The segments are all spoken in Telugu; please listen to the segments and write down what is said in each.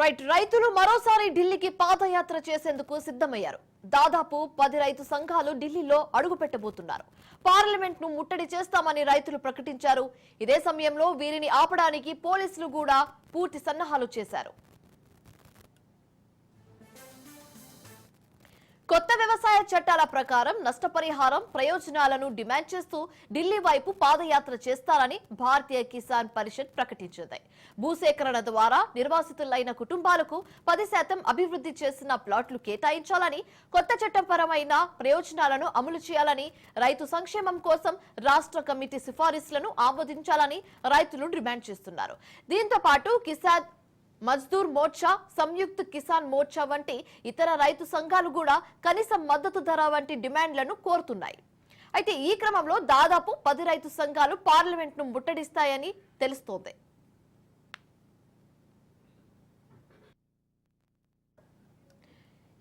రైట్ రైతులు మరోసారి ఢిల్లీకి పాదయాత్ర చేసేందుకు సిద్ధమయ్యారు. దాదాపు పది రైతు సంఘాలు ఢిల్లీలో అడుగు పెట్టబోతున్నారు. పార్లమెంట్ను ముట్టడి చేస్తామని రైతులు ప్రకటించారు. ఇదే సమయంలో వీరిని ఆపడానికి పోలీసులు కూడా పూర్తి సన్నాహాలు చేశారు. వ్యవసాయ చట్టాల ప్రకారం నష్టపరిహారం ప్రయోజనాలను డిమాండ్ చేస్తూ ఢిల్లీ వైపు పాదయాత్ర చేస్తారని భారతీయ కిసాన్ పరిషత్ ప్రకటించింది. భూసేకరణ ద్వారా నిర్వాసితులైన కుటుంబాలకు పది శాతం అభివృద్ధి చేసిన ప్లాట్లు కేటాయించాలని కొత్త చట్టపరమైన ప్రయోజనాలను అమలు చేయాలని రైతు సంక్షేమం కోసం రాష్ట్ర కమిటీ సిఫారసులను ఆమోదించాలని రైతులు డిమాండ్ చేస్తున్నారు. దీంతో పాటు కిసాన్ మజ్దూర్ మోర్చా సంయుక్త కిసాన్ మోర్చా వంటి ఇతర రైతు సంఘాలు కూడా కనీస మద్దతు ధర వంటి డిమాండ్లను కోరుతున్నాయి. అయితే ఈ క్రమంలో దాదాపు పది రైతు సంఘాలు పార్లమెంట్ను ముట్టడిస్తాయని తెలుస్తోంది.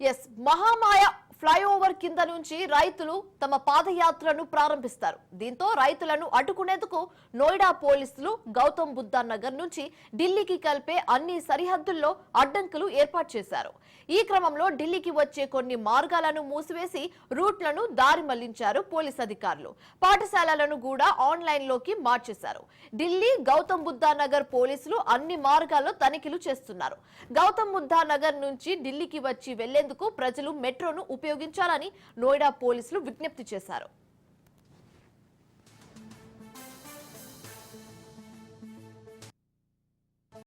ఎస్ మహామాయ ఫ్లైఓవర్ కింద నుంచి రైతులు తమ పాదయాత్రను ప్రారంభిస్తారు. దీంతో రైతులను అడ్డుకునేందుకు నోయిడా పోలీసులు గౌతమ్ బుద్ధ నగర్ నుంచి ఢిల్లీకి కలిపే అన్ని సరిహద్దుల్లో అడ్డంకులు ఏర్పాటు చేశారు. ఈ క్రమంలో ఢిల్లీకి వచ్చే కొన్ని మార్గాలను మూసివేసి రూట్లను దారి మళ్ళించారు పోలీస్ అధికారులు. పాఠశాలలను కూడా ఆన్లైన్లోకి మార్చేశారు. ఢిల్లీ గౌతమ్ బుద్ధ నగర్ పోలీసులు అన్ని మార్గాల్లో తనిఖీలు చేస్తున్నారు. గౌతమ్ బుద్ధ నగర్ నుంచి ఢిల్లీకి వచ్చి వెళ్ళేందుకు ప్రజలు మెట్రోను ఉపయోగించాలని నోయిడా పోలీసులు విజ్ఞప్తి చేశారు.